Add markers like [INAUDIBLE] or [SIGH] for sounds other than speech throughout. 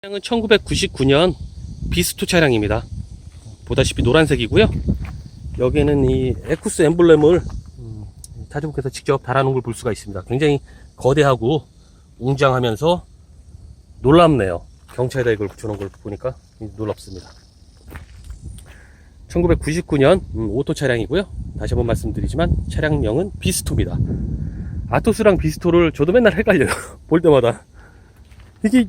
차량은 1999년 비스토 차량입니다. 보다시피 노란색이고요. 여기에는 이 에쿠스 엠블렘을 음, 타주분께서 직접 달아놓은 걸 볼 수가 있습니다. 굉장히 거대하고 웅장하면서 놀랍네요. 경차에다 이걸 붙여놓은 걸 보니까 놀랍습니다. 1999년 음, 오토 차량이고요. 다시 한번 말씀드리지만 차량명은 비스토입니다. 아토스랑 비스토를 저도 맨날 헷갈려요. [LAUGHS] 볼 때마다 이게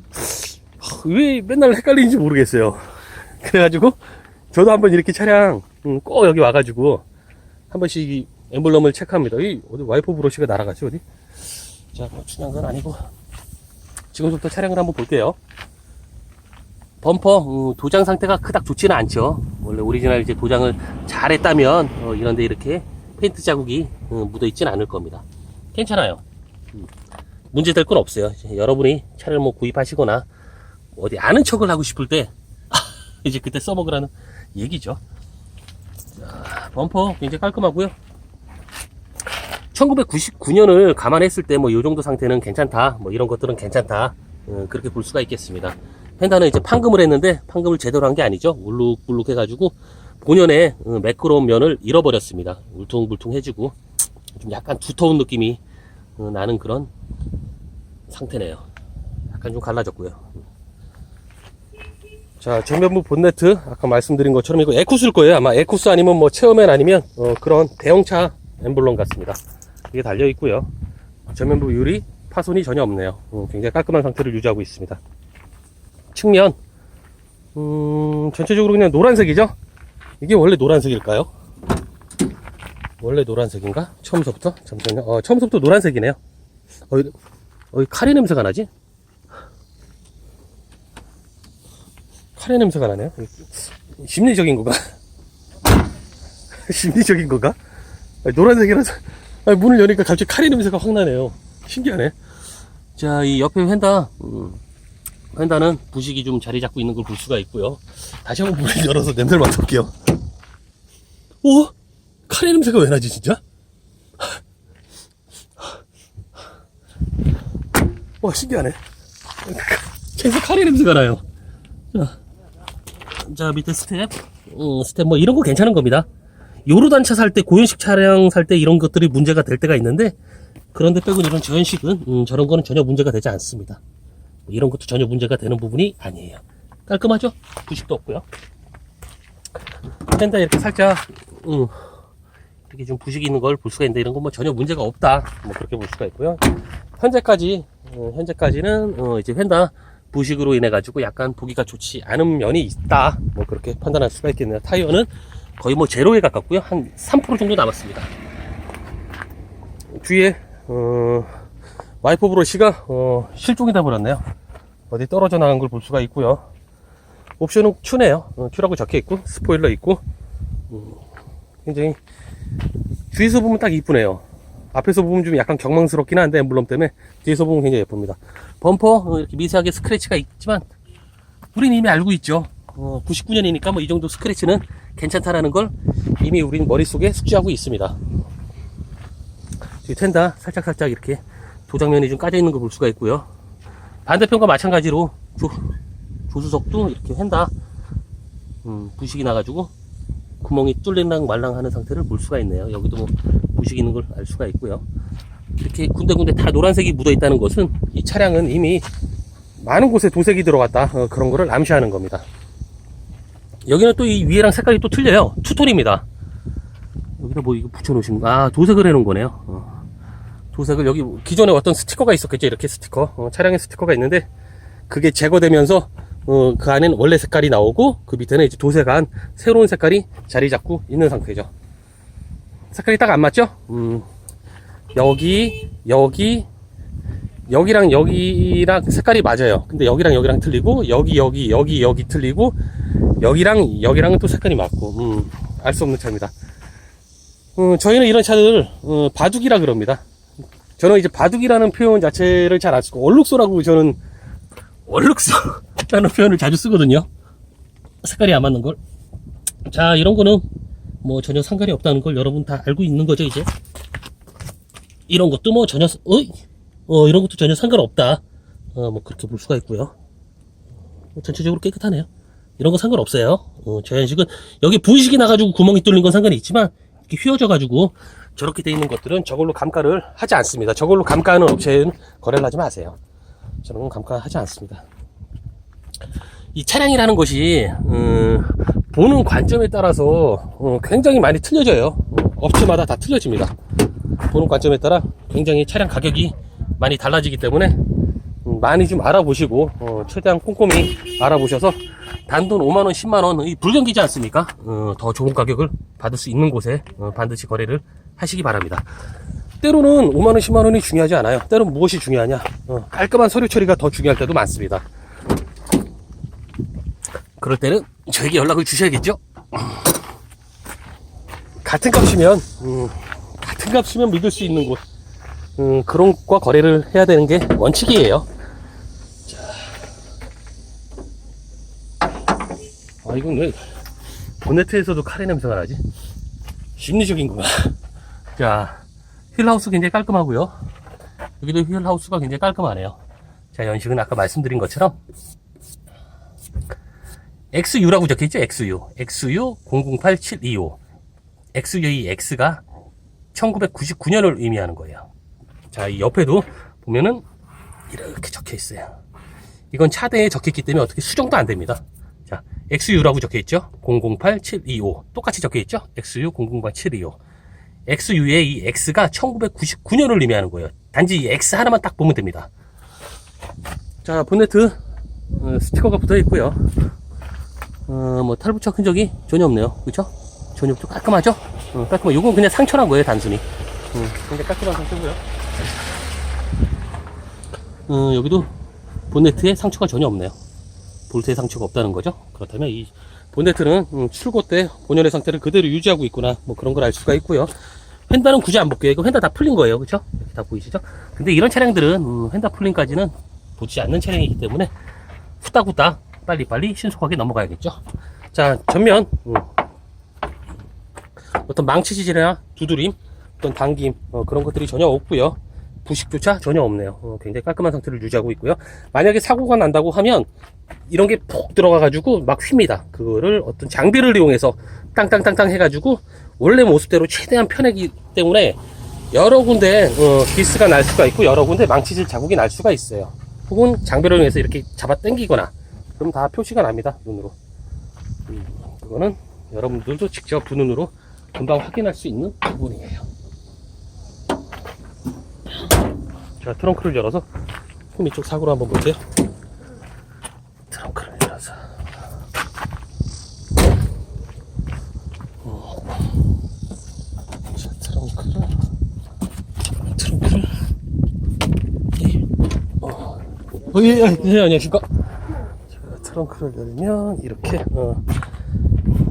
왜 맨날 헷갈리는지 모르겠어요. 그래가지고 저도 한번 이렇게 차량 음, 꼭 여기 와가지고 한 번씩 이 엠블럼을 체크합니다. 이 어디 와이퍼 브러쉬가 날아가지 어디? 자, 뭐 중요한 건 아니고 지금부터 차량을 한번 볼게요. 범퍼 음, 도장 상태가 그닥 좋지는 않죠. 원래 오리지널 이제 도장을 잘 했다면 어, 이런데 이렇게 페인트 자국이 음, 묻어 있진 않을 겁니다. 괜찮아요. 음, 문제될 건 없어요. 여러분이 차를 뭐 구입하시거나 어디 아는 척을 하고 싶을 때 [LAUGHS] 이제 그때 써먹으라는 얘기죠. 자, 범퍼 굉장히 깔끔하고요. 1999년을 감안했을 때 뭐 이 정도 상태는 괜찮다. 뭐 이런 것들은 괜찮다. 어, 그렇게 볼 수가 있겠습니다. 펜다는 이제 판금을 했는데 판금을 제대로 한 게 아니죠. 울룩불룩 해가지고 본연의 어, 매끄러운 면을 잃어버렸습니다. 울퉁불퉁해지고 좀 약간 두터운 느낌이 어, 나는 그런 상태네요. 약간 좀 갈라졌고요. 자, 전면부 본네트 아까 말씀드린 것처럼 이거 에쿠스일 거예요. 아마 에쿠스 아니면 뭐 체어맨 아니면 어, 그런 대형차 엠블럼 같습니다. 이게 달려 있고요. 전면부 유리 파손이 전혀 없네요. 어, 굉장히 깔끔한 상태를 유지하고 있습니다. 측면 음, 전체적으로 그냥 노란색이죠? 이게 원래 노란색일까요? 원래 노란색인가? 처음서부터? 잠시만요. 어, 처음서부터 노란색이네요. 어, 이- 어, 이 카레 냄새가 나지? 카레 냄새가 나네요. 심리적인 건가? [LAUGHS] 심리적인? 아니, 노란색이라서 문을 여니까 갑자기 카레 냄새가 확 나네요. 신기하네. 자, 이 옆에 휀다, 음, 휀다는 부식이 좀 자리 잡고 있는 걸 볼 수가 있고요. 다시 한번 문을 열어서 냄새를 맡아볼게요. 오? 카레 냄새가 왜 나지, 진짜? 와, 신기하네. [LAUGHS] 계속 카레 냄새가 나요. 자, 자 밑에 스텝, 음, 스텝 뭐 이런 거 괜찮은 겁니다. 요로단차 살 때, 고연식 차량 살 때 이런 것들이 문제가 될 때가 있는데, 그런데 빼고 이런 저연식은, 음, 저런 거는 전혀 문제가 되지 않습니다. 이런 것도 전혀 문제가 되는 부분이 아니에요. 깔끔하죠? 부식도 없고요. 펜다 이렇게 살짝, 음, 이렇게 좀 부식이 있는 걸 볼 수가 있는데, 이런 건 뭐 전혀 문제가 없다. 뭐 그렇게 볼 수가 있고요. 현재까지, 어, 현재까지는, 어, 이제 펜다 부식으로 인해 가지고 약간 보기가 좋지 않은 면이 있다. 뭐 그렇게 판단할 수가 있겠네요. 타이어는 거의 뭐 제로에 가깝고요. 한 3% 정도 남았습니다. 뒤에 어, 와이퍼 브러쉬가 어, 실종이 돼 버렸네요. 어디 떨어져 나간 걸 볼 수가 있고요. 옵션은 큐네요. 어, 큐라고 적혀 있고 스포일러 있고 음, 굉장히 뒤에서 보면 딱 이쁘네요. 앞에서 보면 좀 약간 경망스럽긴 한데 엠블럼 때문에 뒤에서 보면 굉장히 예쁩니다. 범퍼 어, 이렇게 미세하게 스크래치가 있지만 우린 이미 알고 있죠. 어, 99년이니까 뭐 이 정도 스크래치는 괜찮다라는 걸 이미 우린 머릿속에 숙지하고 있습니다. 뒤 텐다 살짝 살짝 이렇게 도장면이 좀 까져 있는 걸 볼 수가 있고요. 반대편과 마찬가지로 조, 조수석도 이렇게 휀다 음, 부식이 나가지고 구멍이 뚫린랑 말랑 하는 상태를 볼 수가 있네요. 여기도 뭐 있는 걸 알 수가 있고요. 이렇게 군데군데 다 노란색이 묻어 있다는 것은 이 차량은 이미 많은 곳에 도색이 들어갔다 어, 그런 거를 암시하는 겁니다. 여기는 또 이 위에랑 색깔이 또 틀려요. 투톤입니다. 여기다 뭐 이거 붙여놓으신 거, 아 도색을 해놓은 거네요. 어. 도색을 여기 기존에 어떤 스티커가 있었겠죠. 이렇게 스티커 어, 차량에 스티커가 있는데 그게 제거되면서 어, 그 안에는 원래 색깔이 나오고 그 밑에는 이제 도색한 새로운 색깔이 자리 잡고 있는 상태죠. 색깔이 딱 안 맞죠? 음, 여기, 여기, 여기랑 여기랑 색깔이 맞아요. 근데 여기랑 여기랑 틀리고, 여기, 여기, 여기, 여기 틀리고, 여기랑 여기랑은 또 색깔이 맞고, 음, 알 수 없는 차입니다. 음, 저희는 이런 차들, 어, 바둑이라 그럽니다. 저는 이제 바둑이라는 표현 자체를 잘 안 쓰고, 얼룩소라고 저는, 얼룩소라는 [LAUGHS] 표현을 자주 쓰거든요. 색깔이 안 맞는 걸. 자, 이런 거는 뭐 전혀 상관이 없다는 걸 여러분 다 알고 있는 거죠, 이제. 이런 것도 뭐 전혀, 어, 어, 이런 것도 전혀 상관없다. 어, 뭐 그렇게 볼 수가 있고요. 전체적으로 깨끗하네요. 이런 거 상관없어요. 어, 저 연식은 여기 분식이 나가지고 구멍이 뚫린 건 상관이 있지만 이렇게 휘어져 가지고 저렇게 돼 있는 것들은 저걸로 감가를 하지 않습니다. 저걸로 감가하는 업체는 거래를 하지 마세요. 저런 건 감가하지 않습니다. 이 차량이라는 것이 음, 보는 관점에 따라서 어, 굉장히 많이 틀려져요. 어, 업체마다 다 틀려집니다. 보는 관점에 따라 굉장히 차량 가격이 많이 달라지기 때문에 음, 많이 좀 알아보시고 어, 최대한 꼼꼼히 알아보셔서 단돈 5만원 10만원 이 불경기지 않습니까? 어, 더 좋은 가격을 받을 수 있는 곳에 어, 반드시 거래를 하시기 바랍니다. 때로는 5만원 10만원이 중요하지 않아요. 때로는 무엇이 중요하냐? 어, 깔끔한 서류 처리가 더 중요할 때도 많습니다 그럴 때는 저에게 연락을 주셔야겠죠 같은 값이면 음, 같은 값이면 믿을 수 있는 곳 음, 그런 곳과 거래를 해야 되는 게 원칙이에요 아, 이건 왜 보네트에서도 카레 냄새가 나지? 심리적인구나. [LAUGHS] 자, 휠하우스 굉장히 깔끔하고요. 여기도 휠하우스가 굉장히 깔끔하네요. 자, 연식은 아까 말씀드린 것처럼 XU라고 적혀있죠? XU. XU 008725. XU의 X가 1999년을 의미하는 거예요. 자, 이 옆에도 보면은 이렇게 적혀 있어요. 이건 차대에 적혀있기 때문에 어떻게 수정도 안 됩니다. 자, XU라고 적혀있죠? 008725. 똑같이 적혀있죠? XU 008725. XU의 이 X가 1999년을 의미하는 거예요. 단지 이 X 하나만 딱 보면 됩니다. 자, 본네트 어, 스티커가 붙어 있고요. 어, 뭐 탈부착 흔적이 전혀 없네요. 그쵸? 전혀 없죠? 깔끔하죠? 어, 깔끔해. 요건 그냥 상처난 거예요, 단순히. 음, 굉장히 깔끔한 상태고요. 어, 여기도 본네트에 상처가 전혀 없네요. 볼트에 상처가 없다는 거죠. 그렇다면 이 본네트는 음, 출고 때 본연의 상태를 그대로 유지하고 있구나 뭐 그런 걸 알 수가 있고요. 휀다는 굳이 안 볼게요. 이거 휀다 다 풀린 거예요. 그렇죠? 이렇게 다 보이시죠? 근데 이런 차량들은 음, 휀다 풀린까지는 보지 않는 차량이기 때문에 후딱후딱 빨리빨리 신속하게 넘어가야겠죠. 자 전면 음, 어떤 망치질이나 두드림 어떤 당김 어, 그런 것들이 전혀 없고요. 부식조차 전혀 없네요. 어, 굉장히 깔끔한 상태를 유지하고 있고요. 만약에 사고가 난다고 하면 이런 게 푹 들어가가지고 막 휩니다. 그거를 어떤 장비를 이용해서 땅땅땅땅 해가지고 원래 모습대로 최대한 펴내기 때문에 여러 군데 어, 기스가 날 수가 있고 여러 군데 망치질 자국이 날 수가 있어요. 혹은 장비를 이용해서 이렇게 잡아 당기거나 그럼 다 표시가 납니다. 눈으로. 음, 그거는 여러분들도 직접 두 눈으로 금방 확인할 수 있는 부분이에요. 자, 트렁크를 열어서 홈 이쪽 사고로 한번 보세요. 트렁크를 열어서. 어. 자, 트렁크를, 트렁크를, 예. 어, 어, 예, 예, 예, 안녕하십니까. 자, 트렁크를 열면 이렇게, 어,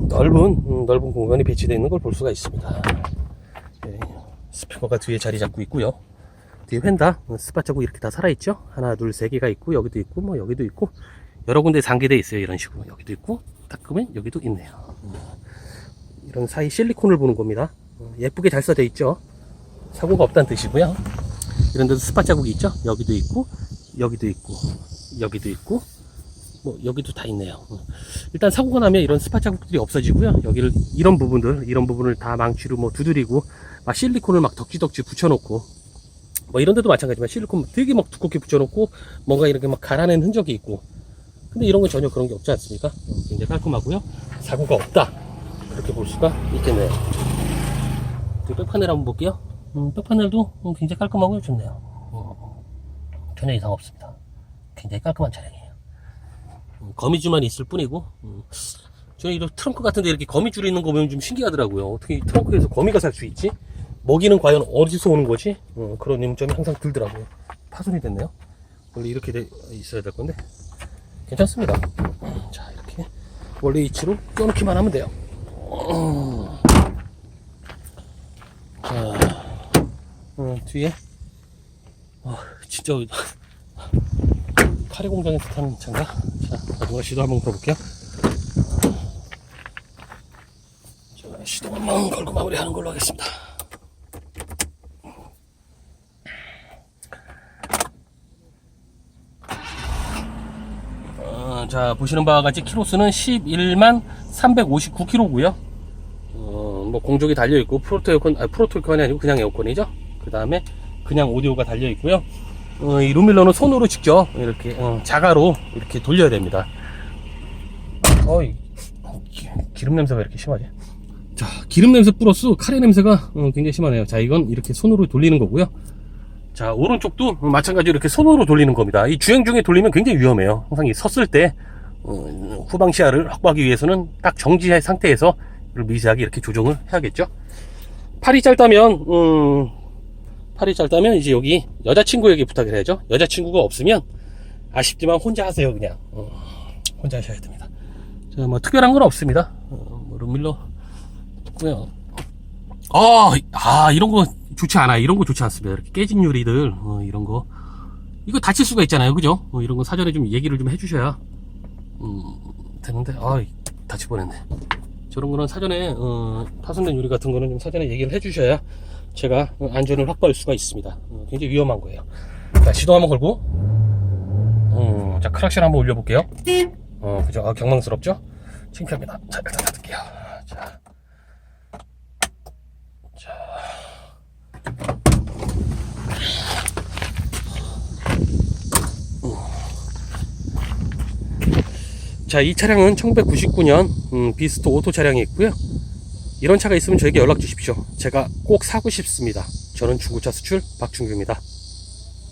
넓은, 음, 넓은 공간이 배치되어 있는 걸 볼 수가 있습니다. 예, 스피커가 뒤에 자리 잡고 있고요. 뒤에 휀다 스팟 자국 이렇게 다 살아있죠 하나 둘 세 개가 있고 여기도 있고 뭐 여기도 있고 여러 군데 상계돼 있어요 이런 식으로 여기도 있고 딱 보면 여기도 있네요 음. 이런 사이 실리콘을 보는 겁니다 어, 예쁘게 잘 써져 있죠 사고가 없다는 뜻이고요 이런 데도 스팟 자국이 있죠 여기도 있고 여기도 있고 여기도 있고 뭐 여기도 다 있네요. 어. 일단 사고가 나면 이런 스팟 자국들이 없어지고요. 여기를 이런 부분들 이런 부분을 다 망치로 뭐 두드리고 막 실리콘을 막 덕지덕지 붙여놓고 뭐 이런 데도 마찬가지지만 실리콘 되게 막 두껍게 붙여놓고 뭔가 이렇게 막 갈아낸 흔적이 있고. 근데 이런 건 전혀 그런 게 없지 않습니까? 어, 굉장히 깔끔하고요. 사고가 없다. 그렇게 볼 수가 있겠네요. 그 백파넬 한번 볼게요. 음, 백파넬도 음, 굉장히 깔끔하고 좋네요. 어, 전혀 이상 없습니다. 굉장히 깔끔한 차량이에요. 음, 거미줄만 있을 뿐이고 음, 저는 이런 트렁크 같은데 이렇게 거미줄이 있는 거 보면 좀 신기하더라고요 어떻게 이 트렁크에서 거미가 살 수 있지? 먹이는 과연 어디서 오는 거지? 어, 그런 의문점이 항상 들더라고요. 파손이 됐네요. 원래 이렇게 돼 있어야 될 건데 괜찮습니다. [CLEARS THROAT] 자 이렇게 원래 위치로 껴놓기만 하면 돼요. [CLEARS THROAT] 자 어, 뒤에 어, 진짜 [LAUGHS] 카레 공장에서 타는 차인가? 자 마지막 시도 한번 걸어볼게요. 자 시도 한번 걸고 마무리하는 걸로 하겠습니다. 아, 자, 보시는 바와 같이 키로수는 11만 359km고요. 어, 뭐 공족이 달려 있고 프로토 에어컨, 아, 프로토 에어컨이 아니고 그냥 에어컨이죠. 그 다음에 그냥 오디오가 달려 있고요. 어, 이 룸밀러는 손으로 직접 이렇게 어, 자가로 이렇게 돌려야 됩니다. 어이, 기- 기름 냄새가 이렇게 심하지? 자, 기름 냄새 플러스 카레 냄새가 어, 굉장히 심하네요. 자, 이건 이렇게 손으로 돌리는 거고요. 자, 오른쪽도 마찬가지로 이렇게 손으로 돌리는 겁니다. 이 주행 중에 돌리면 굉장히 위험해요. 항상 이 섰을 때 어, 후방 시야를 확보하기 위해서는 딱 정지의 상태에서 미세하게 이렇게 조정을 해야겠죠. 팔이 짧다면 음, 팔이 짧다면 이제 여기 여자친구에게 부탁을 해야죠. 여자친구가 없으면 아쉽지만 혼자 하세요 그냥 어, 혼자 하셔야 됩니다. 자, 뭐 특별한 건 없습니다. 어, 뭐 룸밀러 고요 아, 아 이런 거 좋지 않아. 이런 거 좋지 않습니다. 이렇게 깨진 유리들 어, 이런 거 이거 다칠 수가 있잖아요, 그죠? 어, 이런 거 사전에 좀 얘기를 좀 해주셔야 음, 되는데 아 다칠 뻔했네. 저런 거는 사전에 어, 파손된 유리 같은 거는 좀 사전에 얘기를 해주셔야 제가 어, 안전을 확보할 수가 있습니다. 어, 굉장히 위험한 거예요. 자 시동 한번 걸고, 음, 자 크락션 한번 올려볼게요. 어 그죠? 아, 경망스럽죠? 창피합니다. 자 일단 닫을게요. 자. 자, 이 차량은 1999년 음, 비스토 오토 차량이 있고요. 이런 차가 있으면 저에게 연락 주십시오. 제가 꼭 사고 싶습니다. 저는 중고차 수출 박준규입니다.